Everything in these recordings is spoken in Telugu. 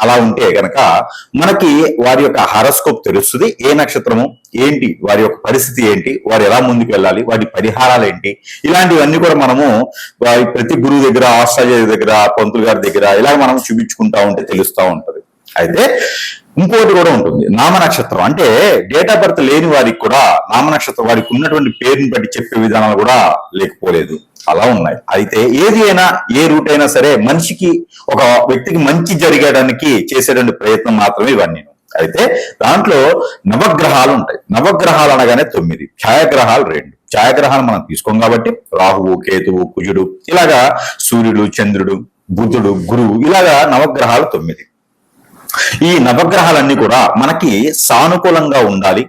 అలా ఉంటే గనక మనకి వారి యొక్క హారోస్కోప్ తెలుస్తుంది. ఏ నక్షత్రము? ఏంటి? వారి యొక్క పరిస్థితి ఏంటి? వారు ఎలా ముందుకు వెళ్ళాలి? వాటి పరిహారాలు ఏంటి? ఇలాంటివన్నీ కూడా మనము వారి ప్రతి గురువు దగ్గర ఆస్ట్రాలజీ దగ్గర పంతులు గారి దగ్గర ఇలా మనం చూపించుకుంటా ఉంటే తెలుస్తూ ఉంటది. అయితే ఇంకోటి కూడా ఉంటుంది. నామ నక్షత్రం అంటే డేట్ ఆఫ్ బర్త్ లేని వారికి కూడా నామ నక్షత్రం వారికి ఉన్నటువంటి పేరుని బట్టి చెప్పే విధానాలు కూడా లేకపోలేదు. అలా ఉన్నాయి. అయితే ఏది అయినా ఏ రూట్ అయినా సరే మనిషికి ఒక వ్యక్తికి మంచి జరిగేయడానికి చేసేటువంటి ప్రయత్నం మాత్రమే ఇవన్నీ. అయితే దాంట్లో నవగ్రహాలు ఉంటాయి. నవగ్రహాలు అనగానే తొమ్మిది. ఛాయాగ్రహాలు రెండు. ఛాయాగ్రహాలు మనం తీసుకోం కాబట్టి రాహువు కేతువు కుజుడు ఇలాగా సూర్యుడు చంద్రుడు బుధుడు గురువు ఇలాగా నవగ్రహాలు తొమ్మిది. ఈ నవగ్రహాలన్నీ కూడా మనకి సానుకూలంగా ఉండాలి.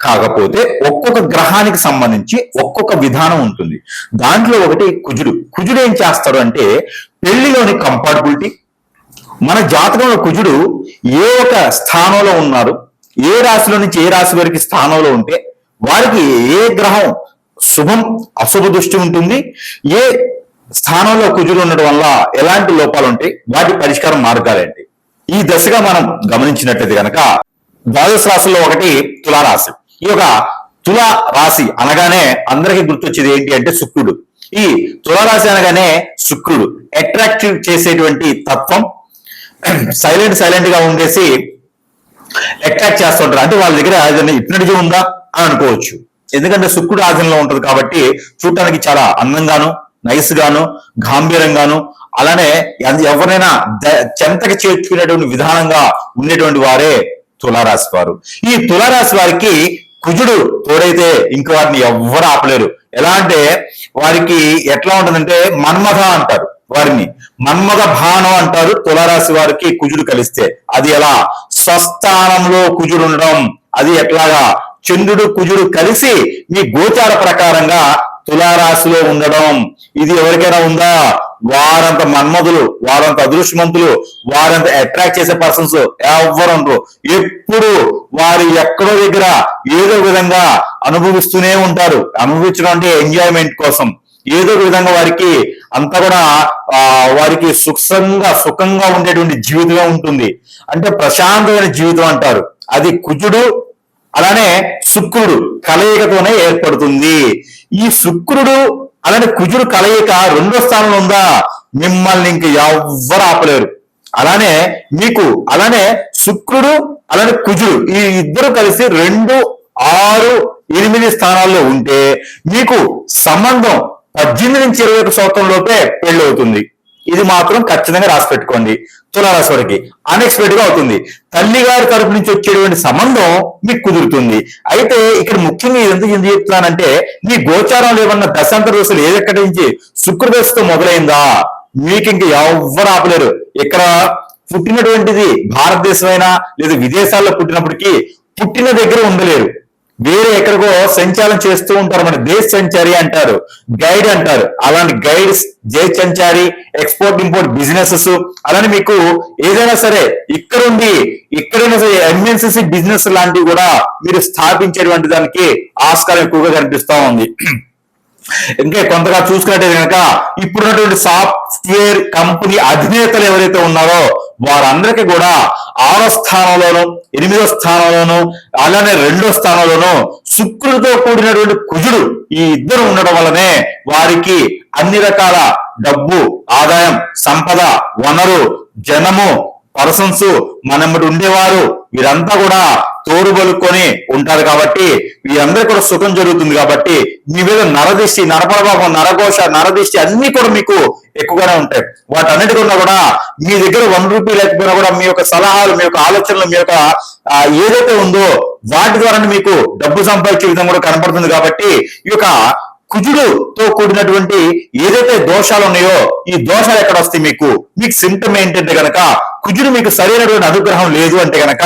కాకపోతే ఒక్కొక్క గ్రహానికి సంబంధించి ఒక్కొక్క విధానం ఉంటుంది. దాంట్లో ఒకటి కుజుడు. కుజుడు ఏం చేస్తాడు అంటే పెళ్ళిలోని కంపాటబిలిటీ మన జాతకంలో కుజుడు ఏ ఒక స్థానంలో ఉన్నారు ఏ రాశిలో నుంచి ఏ రాశి వారికి స్థానంలో ఉంటే వారికి ఏ గ్రహం శుభం అశుభ దృష్టి ఉంటుంది. ఏ స్థానంలో కుజుడు ఉండడం వల్ల ఎలాంటి లోపాలు ఉంటాయి? వాటి పరిష్కారం మార్గాలేంటి ఈ దశగా మనం గమనించినట్లయితే కనుక ద్వాదశ రాశుల్లో ఒకటి తులారాశి. ఈ యొక్క తుల రాశి అనగానే అందరికీ గుర్తొచ్చేది ఏంటి అంటే శుక్రుడు. ఈ తులరాశి అనగానే శుక్రుడు. అట్రాక్టివ్ చేసేటువంటి తత్వం. సైలెంట్ సైలెంట్గా ఉండేసి అట్రాక్ట్ చేస్తుంటారు. అంటే వాళ్ళ దగ్గర ఏదైనా ఇప్నటిజం ఉందా అని అనుకోవచ్చు. ఎందుకంటే శుక్రుడు ఆధీనంలో ఉంటుంది కాబట్టి చూడటానికి చాలా అందంగాను నైస్ గాను గాంభీర్యంగాను అలానే ఎవరైనా చెంతకి చేర్చుకునేటువంటి విధానంగా ఉండేటువంటి వారే తులారాశి వారు. ఈ తులారాశి వారికి కుజుడు తోడైతే ఇంక వారిని ఎవ్వరు ఆపలేరు. ఎలా అంటే వారికి ఎట్లా ఉంటుందంటే మన్మథ అంటారు వారిని. మన్మథ భానం అంటారు తులారాశి వారికి కుజుడు కలిస్తే. అది ఎలా? స్వస్థానంలో కుజుడు ఉండడం. అది ఎట్లాగా? చంద్రుడు కుజుడు కలిసి మీ గోచార ప్రకారంగా తులారాశిలో ఉండడం. ఇది ఎవరికైనా ఉందా? వారంత మన్మధులు వారంత అదృష్టవంతులు వారంత అట్రాక్ట్ చేసే పర్సన్స్ ఎవరు ఉండరు. ఎప్పుడు వారి ఎక్కడో దగ్గర ఏదో విధంగా అనుభవిస్తూనే ఉంటారు. అనుభవించడం అంటే ఎంజాయ్మెంట్ కోసం. ఏదో విధంగా వారికి అంతా కూడా ఆ వారికి సుఖంగా సుఖంగా ఉండేటువంటి జీవితంగా ఉంటుంది. అంటే ప్రశాంతమైన జీవితం అంటారు. అది కుజుడు అలానే శుక్రుడు కలయికతోనే ఏర్పడుతుంది. ఈ శుక్రుడు అలానే కుజుడు కలయిక రెండో స్థానంలో ఉందా? మిమ్మల్ని ఇంక ఎవ్వరు ఆపలేరు. అలానే మీకు అలానే శుక్రుడు అలానే కుజుడు ఈ ఇద్దరు కలిసి రెండు ఆరు ఎనిమిది స్థానాల్లో ఉంటే మీకు సంబంధం పద్దెనిమిది నుంచి ఇరవై ఒక సంవత్సరం లోపే పెళ్ళి అవుతుంది ఇది మాత్రం ఖచ్చితంగా రాసి పెట్టుకోండి తులారాశి వారికి అన్ఎక్స్పెక్టెడ్గా అవుతుంది. తల్లి గారి తరపు నుంచి వచ్చేటువంటి సంబంధం మీకు కుదురుతుంది. అయితే ఇక్కడ ముఖ్యంగా ఎందుకు ఎందుకు చెప్తున్నానంటే మీ గోచారంలో ఏమన్నా దశాంతర దశలు ఏదెక్కడి నుంచి? శుక్రదశతో మొదలైందా? మీకు ఇంక ఎవ్వరు ఆపలేరు. ఇక్కడ పుట్టినటువంటిది భారతదేశమైనా లేదా విదేశాల్లో పుట్టినప్పటికీ పుట్టిన దగ్గర ఉండలేరు. వేరే ఎక్కడికో సంచారం చేస్తూ ఉంటారు. మన దేశ సంచారి అంటారు గైడ్ అంటారు. అలాంటి గైడ్స్ జై సంచారి ఎక్స్పోర్ట్ ఇంపోర్ట్ బిజినెసెస్ అలానే మీకు ఏదైనా సరే ఇక్కడుండి ఎక్కడైనా సరే ఎంఎన్సిసి బిజినెస్ లాంటివి కూడా మీరు స్థాపించేటువంటి దానికి ఆస్కారం ఎక్కువగా కనిపిస్తా ఉంది. ఇంకా కొంతగా చూసుకున్నట్టే కనుక ఇప్పుడున్నటువంటి సాఫ్ట్వేర్ కంపెనీ అధినేతలు ఎవరైతే ఉన్నారో వారందరికీ కూడా ఆరో స్థానంలోను ఎనిమిదో స్థానంలోను అలానే రెండో స్థానంలోను శుక్రుడితో కూడినటువంటి కుజుడు ఈ ఇద్దరు ఉండడం వల్లనే వారికి అన్ని రకాల డబ్బు ఆదాయం సంపద వనరు జనము పర్సన్స్ మనమ్మటి ఉండేవారు. వీరంతా కూడా తోడు ఉంటారు కాబట్టి వీరందరూ కూడా సుఖం జరుగుతుంది కాబట్టి మీ మీద నరదిష్టి నరప్రభావం నరఘోష నరదిష్టి అన్ని కూడా మీకు ఎక్కువగానే ఉంటాయి. వాటన్నిటి కూడా మీ దగ్గర వన్ రూపీ లేకపోయినా కూడా మీ యొక్క సలహాలు మీ యొక్క ఆలోచనలు మీ యొక్క ఏదైతే ఉందో వాటి ద్వారా మీకు డబ్బు సంపాదించే విధంగా కూడా కనపడుతుంది కాబట్టి ఈ యొక్క కుజుడుతో కూడినటువంటి ఏదైతే దోషాలు ఉన్నాయో ఈ దోషాలు ఎక్కడ వస్తాయి మీకు? మీకు సిమ్టమ్ ఏంటంటే గనక కుజుడు మీకు సరైనటువంటి అనుగ్రహం లేదు అంటే గనక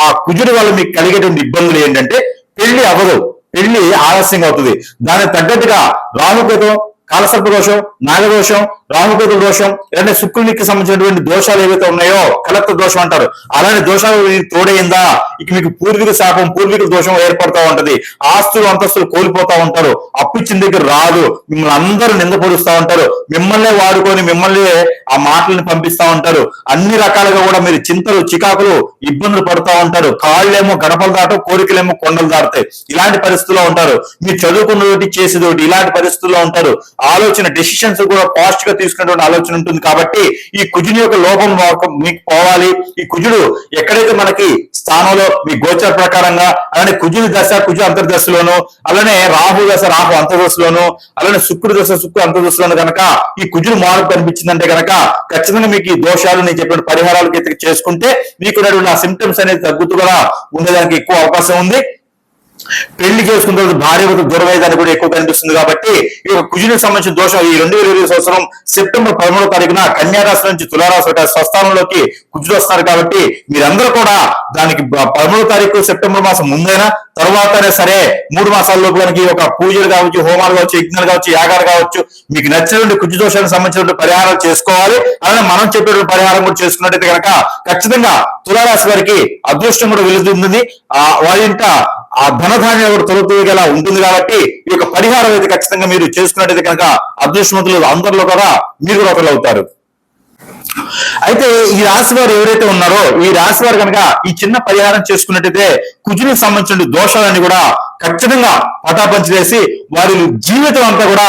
ఆ కుజుడు వల్ల మీకు కలిగేటువంటి ఇబ్బందులు ఏంటంటే పెళ్ళి అవ్వదు. పెళ్ళి ఆలస్యంగా అవుతుంది. దానికి తగ్గట్టుగా రాహుకేతం కాలసర్ప దోషం నాగదోషం రాహుకేతు దోషం ఇలాంటి శుక్రునికి సంబంధించినటువంటి దోషాలు ఏవైతే ఉన్నాయో కలెక్టర్ దోషం అంటారు. అలాంటి దోషాలు తోడైందా ఇక మీకు పూర్వీక శాపం పూర్వీక దోషం ఏర్పడతా ఉంటది. ఆస్తులు అంతస్తులు కోల్పోతా ఉంటారు. అప్పిచ్చిన దగ్గర రాదు. మిమ్మల్ని అందరూ నిందపరుస్తా ఉంటారు. మిమ్మల్నే వాడుకొని మిమ్మల్ని ఆ మాటలను పంపిస్తా ఉంటారు. అన్ని రకాలుగా కూడా మీరు చింతలు చికాకులు ఇబ్బందులు పడుతూ ఉంటారు. కాళ్ళేమో గడపలు దాటం కోరికలేమో కొండలు దాటుతాయి. ఇలాంటి పరిస్థితుల్లో ఉంటారు. మీరు చదువుకున్నది చేసేదోటి ఇలాంటి పరిస్థితుల్లో ఉంటారు. ఆలోచన డెసిషన్స్ కూడా పాస్ట్గా తీసుకునేటువంటి ఆలోచన ఉంటుంది కాబట్టి ఈ కుజుని యొక్క లోపం మీకు పోవాలి. ఈ కుజుడు ఎక్కడైతే మనకి స్థానంలో మీ గోచర ప్రకారంగా అలానే కుజుని దశ కుజు అంతర్దశలోను అలానే రాహు దశ రాహు అంతర్దశలోను అలానే శుక్రుడు దశ శుక్రు అంతర్దశలోను కనుక ఈ కుజుడు మార్పు కనిపించిందంటే కనుక ఖచ్చితంగా మీకు ఈ దోషాలు నేను చెప్పిన పరిహారాలు చేసుకుంటే మీకు ఉన్నటువంటి ఆ సిమ్టమ్స్ అనేది తగ్గుతూ కూడా ఉండేదానికి ఎక్కువ అవకాశం ఉంది. పెళ్ళి చేసుకున్న తర్వాత భార్య వద్ద దూరమయ్యేదాన్ని కూడా ఎక్కువ కనిపిస్తుంది కాబట్టి ఈ యొక్క కుజునికి సంబంధించిన దోషం ఈ రెండు వేల ఇరవై సంవత్సరం సెప్టెంబర్ పదమూడవ తారీఖున కన్యారాశి నుంచి తులారాశి ఒక స్వస్థానంలోకి కుజుడు వస్తారు కాబట్టి మీరందరూ కూడా దానికి పదమూడో పదమూడవ తారీఖు సెప్టెంబర్ మాసం ముందైనా తర్వాతనే సరే మూడు మాసాల్లో లోపు కనుక పూజలు కావచ్చు హోమాలు కావచ్చు యజ్ఞాలు కావచ్చు యాగాలు కావచ్చు మీకు నచ్చినటువంటి కుజు దోషానికి సంబంధించినటువంటి పరిహారాలు చేసుకోవాలి. అలానే మనం చెప్పేటువంటి పరిహారం కూడా చేసుకున్నట్టయితే కనుక ఖచ్చితంగా తులారాశి వారికి అదృష్టం కూడా వెలుగుతుంది. ఆ వారింట ఆ ధనధాన్యం కూడా తొలతూగేలా ఉంటుంది కాబట్టి ఈ యొక్క పరిహారం అయితే ఖచ్చితంగా మీరు చేసుకున్నట్టయితే కనుక అదృష్టవంతులు అందరిలో కూడా మీరు కూడా ఒకరు అవుతారు. అయితే ఈ రాశి వారు ఎవరైతే ఉన్నారో ఈ రాశి వారు కనుక ఈ చిన్న పరిహారం చేసుకున్నట్టయితే కుజునికి సంబంధించిన దోషాలన్నీ కూడా ఖచ్చితంగా పటాపంచి వేసి వారి జీవితం అంతా కూడా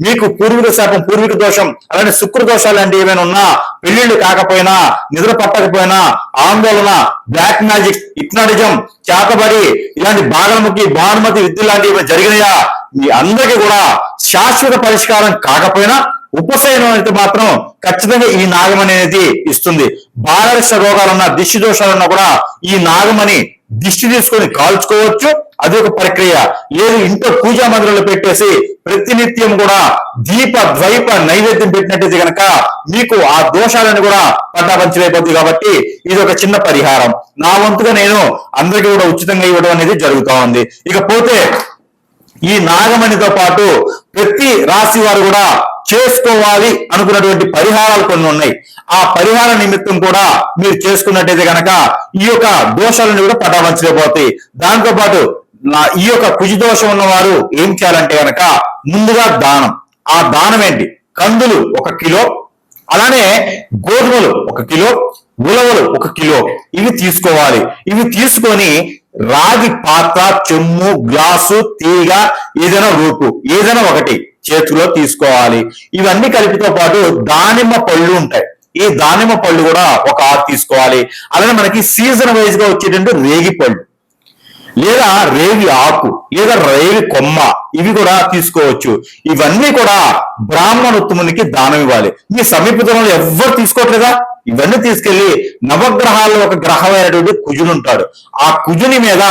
మీకు పూర్వీక శాపం పూర్వీక దోషం అలాంటి శుక్ర దోషాలు అంటే ఏమైనా ఉన్నా పెళ్ళిళ్ళు కాకపోయినా నిద్ర పట్టకపోయినా ఆందోళన బ్లాక్ మ్యాజిక్ ఇప్నాటిజం చేతబడి ఇలాంటి బాగలముఖి భానుమతి విద్య లాంటివి ఏమైనా జరిగినాయా? మీ అందరికీ కూడా శాశ్వత పరిష్కారం కాకపోయినా ఉపశమనం అయితే మాత్రం ఖచ్చితంగా ఈ నాగమణి అనేది ఇస్తుంది. బాలరక్ష రోగాలున్నా దిష్టి దోషాలున్నా కూడా ఈ నాగమణి దిష్టి తీసుకొని కాల్చుకోవచ్చు. అది ఒక ప్రక్రియ. లేదు ఇంట్లో పూజా మందిరంలో పెట్టేసి ప్రతినిత్యం కూడా దీప ద్వైప నైవేద్యం పెట్టినట్టయితే గనక మీకు ఆ దోషాలను కూడా పట్టాపంచలైపోతుంది కాబట్టి ఇది ఒక చిన్న పరిహారం. నా వంతుగా నేను అందరికీ కూడా ఉచితంగా ఇవ్వడం అనేది జరుగుతా ఉంది. ఇకపోతే ఈ నాగమణితో పాటు ప్రతి రాశి వారు కూడా చేసుకోవాలి అనుకున్నటువంటి పరిహారాలు కొన్ని ఉన్నాయి. ఆ పరిహార నిమిత్తం కూడా మీరు చేసుకున్నట్టయితే గనక ఈ యొక్క దోషాలను కూడా పటాపంచలేకపోతాయి దాంతో పాటు ఈ యొక్క కుజిదోషం ఉన్నవారు ఏం చేయాలంటే కనుక ముందుగా దానం. ఆ దానం ఏంటి? కందులు ఒక కిలో అలానే గోధుమలు ఒక కిలో ఉలవలు ఒక కిలో. ఇవి తీసుకోవాలి. ఇవి తీసుకొని రాగి పాత్ర చెమ్ము గ్లాసు తీగ ఏదైనా రూపు ఏదైనా ఒకటి చేతిలో తీసుకోవాలి. ఇవన్నీ కలిపితో పాటు దానిమ్మ పళ్ళు ఉంటాయి. ఈ దానిమ్మ పళ్ళు కూడా ఒక ఆరు తీసుకోవాలి. అలానే మనకి సీజన్ వైజ్గా వచ్చేటువంటి రేగి పళ్ళు. లేదా రేవి ఆకు లేదా రేవి కొమ్మ ఇవి కూడా తీసుకోవచ్చు. ఇవన్నీ కూడా బ్రాహ్మణోత్తమునికి దానం ఇవ్వాలి. మీ సమీపంలో ఎవ్వరు తీసుకోవట్లేదా? ఇవన్నీ తీసుకెళ్ళి నవగ్రహాల్లో ఒక గ్రహమైనటువంటి కుజుడు ఉంటాడు. ఆ కుజుని మీద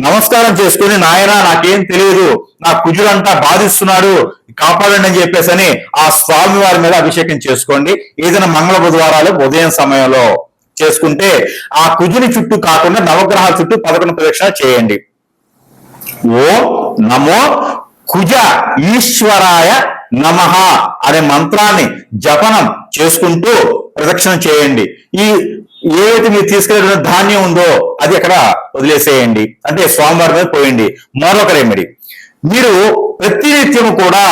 నమస్కారం చేసుకుని నాయన నాకేం తెలియదు. నా కుజుడంతా బాధిస్తున్నాడు. కాపాడండి అని చెప్పేసి అని ఆ స్వామి వారి మీద అభిషేకం చేసుకోండి. ఏదైనా మంగళ బుధవారాలు ఉదయం సమయంలో. చేసుకుంటే ఆ కుజుని చుట్టూ కాకుండా నవగ్రహాల చుట్టూ పదకొండు ప్రదక్షిణ చేయండి. ఓ నమో కుజ ఈశ్వరాయ నమః అనే మంత్రాన్ని జపనం చేసుకుంటూ ప్రదక్షిణ చేయండి. ఈ ఏదైతే మీరు తీసుకెళ్ళిన ధాన్యం ఉందో అది అక్కడ వదిలేసేయండి. అంటే స్వామివారి మీద పోయండి. మరొక రెమెడీ మీరు ప్రతినిత్యము కూడా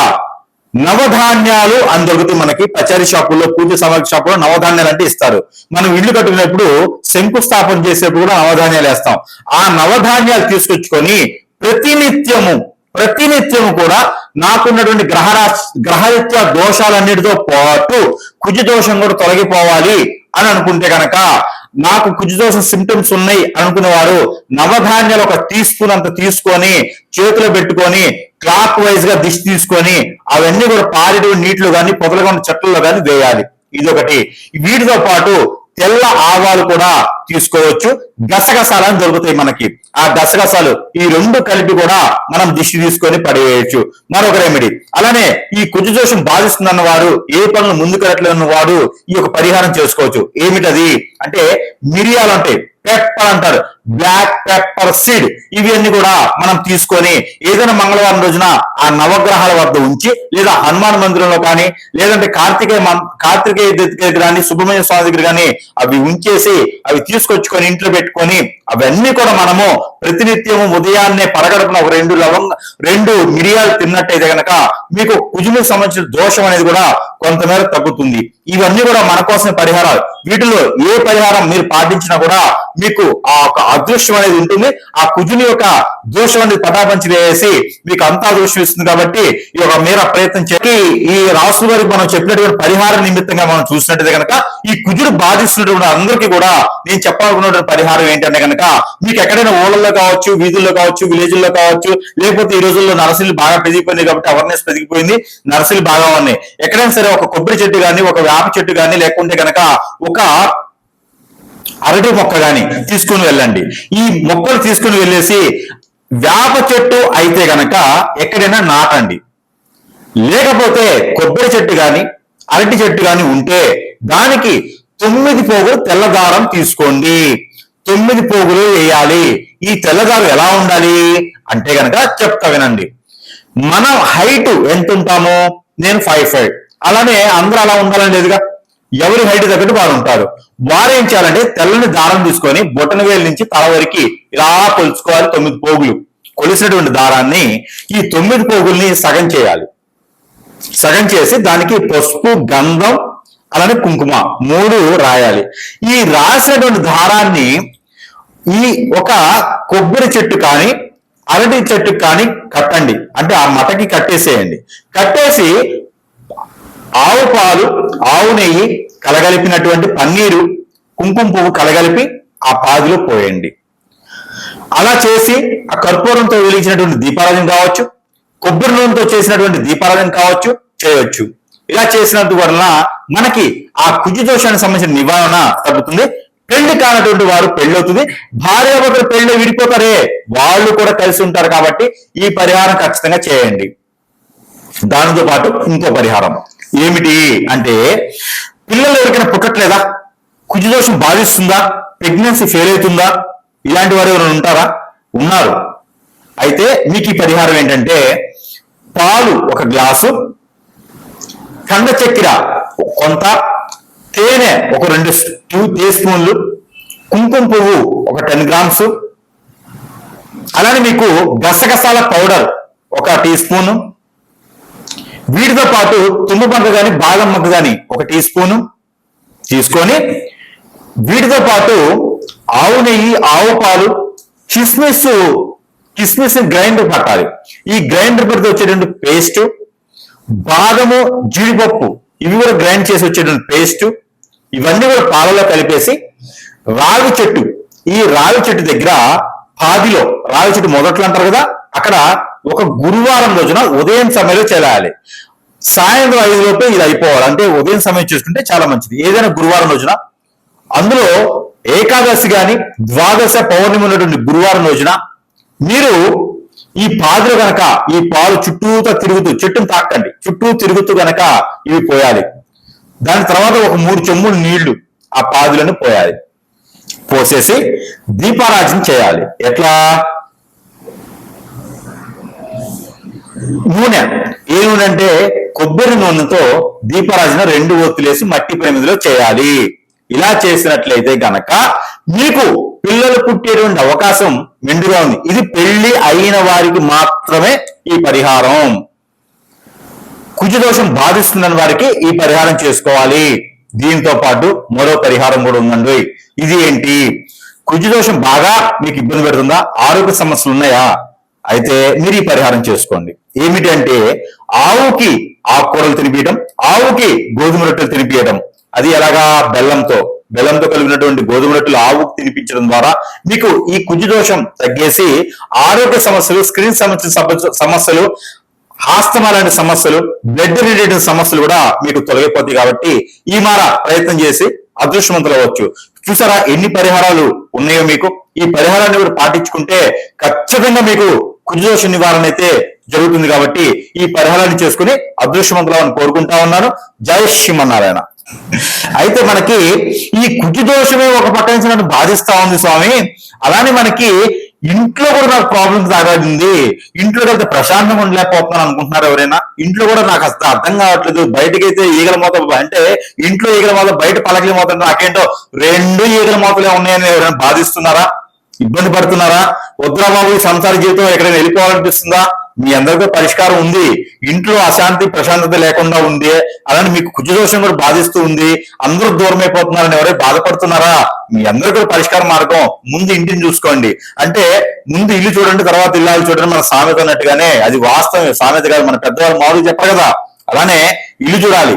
నవధాన్యాలు అని దొరుకుతాయి మనకి పచారీ షాపుల్లో పూజ సామాగ్రి షాపులో నవధాన్యాలు అంటే ఇస్తారు. మనం ఇల్లు కట్టుకునేప్పుడు శంకుస్థాపన చేసేప్పుడు కూడా నవధాన్యాలు వేస్తాం. ఆ నవధాన్యాలు తీసుకొచ్చుకొని ప్రతినిత్యము ప్రతినిత్యము కూడా నాకున్నటువంటి గ్రహ గ్రహరీత్యా దోషాలన్నిటితో పాటు కుజ దోషం కూడా తొలగిపోవాలి అని అనుకుంటే కనుక నాకు కుజుదోష సిమ్టమ్స్ ఉన్నాయి అనుకునే వారు నవధాన్యాలు ఒక టీ స్పూన్ అంత తీసుకొని చేతిలో పెట్టుకొని క్లాక్ వైజ్గా దిష్టి తీసుకొని అవన్నీ కూడా పారిడు నీటిలో కానీ పొదలుగా ఉన్న చెట్లలో కానీ వేయాలి. ఇదొకటి. వీటితో పాటు తెల్ల ఆవాలు కూడా తీసుకోవచ్చు. గసగసాలని దొరుకుతాయి మనకి. ఆ గసగసాలు ఈ రెండు కలిపి కూడా మనం దిష్టి తీసుకొని పడేయచ్చు. మరొక రెమెడీ అలానే ఈ కుజ దోషం బాధిస్తుందన్న వారు ఏ పనులు ముందుకెళ్ళట్లేదన్న వాడు ఈ యొక్క పరిహారం చేసుకోవచ్చు. ఏమిటది? అంటే మిరియాలు అంటే పెప్పర్ అంటారు. బ్లాక్ పెప్పర్ సీడ్ ఇవి అన్ని కూడా మనం తీసుకొని ఏదైనా మంగళవారం రోజున ఆ నవగ్రహాల వద్ద ఉంచి లేదా హనుమాన్ మందిరంలో కానీ లేదంటే కార్తికేయ మం- కార్తికేయ దగ్గర కానీ సుబ్రహ్మణ్య స్వామి దగ్గర కానీ అవి ఉంచేసి అవి తీసుకొచ్చుకొని ఇంట్లో పెట్టుకొని అవన్నీ కూడా మనము ప్రతినిత్యము ఉదయాన్నే పరగడుపున ఒక రెండు లవంగ రెండు మిరియాలు తిన్నట్టయితే గనక మీకు కుజులకు సంబంధించిన దోషం అనేది కూడా కొంతమేర తగ్గుతుంది. ఇవన్నీ కూడా మన కోసమే పరిహారాలు. వీటిలో ఏ పరిహారం మీరు పాటించినా కూడా మీకు ఆ ఒక అదృష్టం అనేది ఉంటుంది. ఆ కుజుని యొక్క దోషం అనేది పటాపంచి వేసి మీకు అంతా దోషం ఇస్తుంది కాబట్టి ఈ యొక్క మీర ప్రయత్నం చేసి ఈ రాసు వారికి మనం చెప్పినటువంటి పరిహార నిమిత్తంగా మనం చూసినట్టయితే కనుక ఈ కుజుడు బాధిస్తున్నటువంటి అందరికీ కూడా నేను చెప్పాలనుకున్నటువంటి పరిహారం ఏంటంటే కనుక మీకు ఎక్కడైనా ఊళ్ళల్లో కావచ్చు వీధుల్లో కావచ్చు విలేజ్ల్లో కావచ్చు లేకపోతే ఈ రోజుల్లో నర్సరీలు బాగా పెరిగిపోయింది కాబట్టి అవేర్నెస్ పెరిగిపోయింది నర్సరీలు బాగా ఉన్నాయి. ఎక్కడైనా సరే ఒక కొబ్బరి చెట్టు కానీ ఒక వేప చెట్టు కానీ లేకుంటే కనుక ఒక అరటి మొక్క కానీ తీసుకుని వెళ్ళండి. ఈ మొక్కలు తీసుకుని వెళ్ళేసి వేప చెట్టు అయితే గనక ఎక్కడైనా నాటండి. లేకపోతే కొబ్బరి చెట్టు కానీ అరటి చెట్టు కానీ ఉంటే దానికి తొమ్మిది పోగులు తెల్లదారం తీసుకోండి. తొమ్మిది పోగులు వేయాలి. ఈ తెల్లదారు ఎలా ఉండాలి? అంటే గనక చెప్తా వినండి. మన హైట్ ఎంత ఉంటాము? నేను ఫైవ్ ఫైవ్ అలానే అందరూ అలా ఉండాలని లేదుగా ఎవరి హైట్ తగ్గట్టు వారు ఉంటారు. వారు ఏం చేయాలంటే తెల్లని దారం తీసుకొని బొటన వేలు నుంచి తల వరకు ఇలా కొలుచుకోవాలి తొమ్మిది పోగులు. కొలిసినటువంటి దారాన్ని ఈ తొమ్మిది పోగుల్ని సగం చేయాలి. సగం చేసి దానికి పసుపు గంధం అలానే కుంకుమ మూడు రాయాలి. ఈ రాసినటువంటి దారాన్ని ఈ ఒక కొబ్బరి చెట్టు కానీ అరటి చెట్టు కానీ కట్టండి. అంటే ఆ మటకి కట్టేసేయండి. కట్టేసి ఆవు పాలు ఆవు నెయ్యి కలగలిపినటువంటి పన్నీరు కుంకుమ పువ్వు కలగలిపి ఆ పాదిలో పోయండి. అలా చేసి ఆ కర్పూరంతో వెలిగించినటువంటి దీపారాధన కావచ్చు కొబ్బరి నూనెతో చేసినటువంటి దీపారాధన కావచ్చు చేయవచ్చు ఇలా చేసినందు వలన మనకి ఆ కుజు దోషానికి సంబంధించిన నివారణ తగ్గుతుంది. పెళ్ళి కానటువంటి వారు పెళ్ళి అవుతుంది భార్య ఒకరు పెళ్ళి విడిపోతారే. వాళ్ళు కూడా కలిసి ఉంటారు కాబట్టి ఈ పరిహారం ఖచ్చితంగా చేయండి. దానితో పాటు ఇంకో పరిహారం. ఏమిటి అంటే పిల్లలు ఎవరికైనా పుట్టట్లేదా? కుజు దోషం బాధిస్తుందా? ప్రెగ్నెన్సీ ఫెయిల్ అవుతుందా? ఇలాంటి వారు ఎవరైనా ఉంటారా? ఉన్నారు. అయితే మీకు ఈ పరిహారం ఏంటంటే పాలు ఒక గ్లాసు కంద చక్కెర కొంత తేనె ఒక రెండు టూ టీ స్పూన్లు కుంకుమ పువ్వు ఒక టెన్ గ్రామ్స్ అలానే మీకు గసగసాల పౌడర్ ఒక టీ స్పూన్ వీటితో పాటు తుమ్ము బంక కానీ బాదం మగ్గ కానీ ఒక టీ స్పూన్ తీసుకొని వీటితో పాటు ఆవు నెయ్యి ఆవు పాలు కిస్మిస్ కిస్మిస్ గ్రైండర్ పట్టాలి. ఈ గ్రైండర్ పడితే వచ్చేటువంటి పేస్ట్ బాదము జీడిపప్పు ఇవి కూడా గ్రైండ్ చేసి వచ్చేటువంటి పేస్ట్ ఇవన్నీ కూడా పాలలో కలిపేసి రావి చెట్టు. ఈ రావి చెట్టు దగ్గర పాదిలో రావి చెట్టు మొదట్లో అంటారు కదా అక్కడ ఒక గురువారం రోజున ఉదయం సమయంలో చేరాలి సాయంత్రం ఐదు లోపే ఇది అయిపోవాలి. అంటే ఉదయం సమయం చూసుకుంటే చాలా మంచిది. ఏదైనా గురువారం రోజున. అందులో ఏకాదశి గాని ద్వాదశ పౌర్ణమి ఉన్నటువంటి గురువారం రోజున మీరు ఈ పాదులు గనక ఈ పాలు చుట్టూతో తిరుగుతూ చెట్టును తాకండి. చుట్టూ తిరుగుతూ గనక ఇవి పోయాలి. దాని తర్వాత ఒక మూడు చెమ్ములు నీళ్ళు ఆ పాదులను పోయాలి. పోసేసి దీపారాజన చేయాలి. ఎట్లా? నూనె. ఏ నూనె అంటే కొబ్బరి నూనెతో దీపారాజన రెండు ఒత్తులేసి మట్టి ప్రమిదిలో చేయాలి. ఇలా చేసినట్లయితే గనక మీకు పిల్లలు పుట్టేటువంటి అవకాశం మెండుగా ఉంది. ఇది పెళ్ళి అయిన వారికి మాత్రమే ఈ పరిహారం. కుజదోషం బాధిస్తుందని వారికి ఈ పరిహారం చేసుకోవాలి. దీంతో పాటు మరో పరిహారం కూడా ఉందండి. ఇది ఏంటి? కుజదోషం బాగా మీకు ఇబ్బంది పెడుతుందా? ఆరోగ్య సమస్యలు ఉన్నాయా? అయితే మీరు ఈ పరిహారం చేసుకోండి. ఏమిటంటే ఆవుకి ఆకుకూరలు తినిపించడం ఆవుకి గోధుమ రొట్టెలు తినిపించడం అది ఎలాగా? బెల్లంతో. బెల్లంతో కలిగినటువంటి గోధుమ రొట్టెలు ఆవుకు తినిపించడం ద్వారా మీకు ఈ కుజు దోషం తగ్గేసి ఆరోగ్య సమస్యలు స్క్రీన్ సమస్య సమస్యలు హాస్తమా లాంటి సమస్యలు బ్లడ్ రిలేటెడ్ సమస్యలు కూడా మీకు తొలగిపోతాయి కాబట్టి ఈ మార ప్రయత్నం చేసి అదృష్టవంతులు అవ్వచ్చు. చూసారా ఎన్ని పరిహారాలు ఉన్నాయో మీకు? ఈ పరిహారాన్ని కూడా పాటించుకుంటే ఖచ్చితంగా మీకు కుజదోష నివారణ అయితే జరుగుతుంది కాబట్టి ఈ పరిహారాన్ని చేసుకుని అదృష్టవంతులని కోరుకుంటా ఉన్నాను. జై శ్రీమన్నారాయణ. అయితే మనకి ఈ కుజు దోషమే ఒక పక్క నుంచి నన్ను బాధిస్తా ఉంది స్వామి. అలానే మనకి ఇంట్లో కూడా నాకు ప్రాబ్లమ్స్ తాగడింది ఇంట్లో అయితే ప్రశాంతంగా ఉండలేకపోతున్నాను అనుకుంటున్నారు ఎవరైనా. ఇంట్లో కూడా నాకు అసలు అర్థం కావట్లేదు. బయటకైతే ఈగల మూత అంటే ఇంట్లో ఈగల మూత బయట పలకల మూత నాకేంటో రెండు ఈగల మూతలే ఉన్నాయని ఎవరైనా బాధిస్తున్నారా? ఇబ్బంది పడుతున్నారా? వద్దురా బాబు సంసార జీవితం ఎక్కడైనా వెళ్ళిపోవాలనిపిస్తుందా? మీ అందరికీ పరిష్కారం ఉంది. ఇంట్లో అశాంతి ప్రశాంతత లేకుండా ఉంది. అలానే మీకు కుజదోషం కూడా బాధిస్తూ ఉంది. అందరూ దూరం అయిపోతున్నారని ఎవరైనా బాధపడుతున్నారా? మీ అందరికీ కూడా పరిష్కార మార్గం ముందు ఇంటిని చూసుకోండి. అంటే ముందు ఇల్లు చూడండి తర్వాత ఇల్లాలు చూడండి మన సామెత అన్నట్టుగానే అది వాస్తవం సామెత కాదు మన పెద్దవాళ్ళు మామూలు చెప్పరు కదా. అలానే ఇల్లు చూడాలి.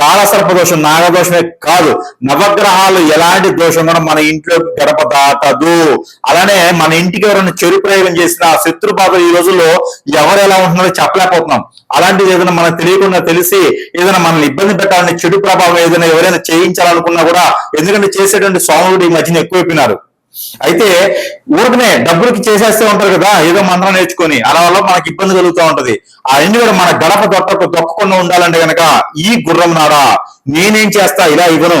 కాలసర్ప దోషం నాగదోషమే కాదు. నవగ్రహాలు ఎలాంటి దోషం కూడా మన ఇంట్లో గడప దాటదు అలానే మన ఇంటికి ఎవరైనా చెడు ప్రయోగం చేసిన శత్రు బాధ ఈ రోజుల్లో ఎవరు ఎలా ఉంటున్నారో చెప్పలేకపోతున్నాం. అలాంటిది ఏదైనా మనకు తెలియకుండా తెలిసి ఏదైనా మనల్ని ఇబ్బంది పెట్టాలని చెడు ప్రభావం ఏదైనా ఎవరైనా చేయించాలనుకున్నా కూడా ఎందుకంటే చేసేటువంటి స్వాముడు ఈ మధ్యన ఎక్కువైపోయినారు. అయితే ఊరికనే డబ్బులకి చేసేస్తే ఉంటారు కదా ఏదో మంత్రం నేర్చుకొని అలా వల్ల మనకి ఇబ్బంది కలుగుతూ ఉంటది. ఆ ఇంటి కూడా మన గడప దొట్టకు దొక్కకుండా ఉండాలంటే గనక ఈ గుర్రం నారా నేనేం చేస్తా ఇలా ఇవ్వను.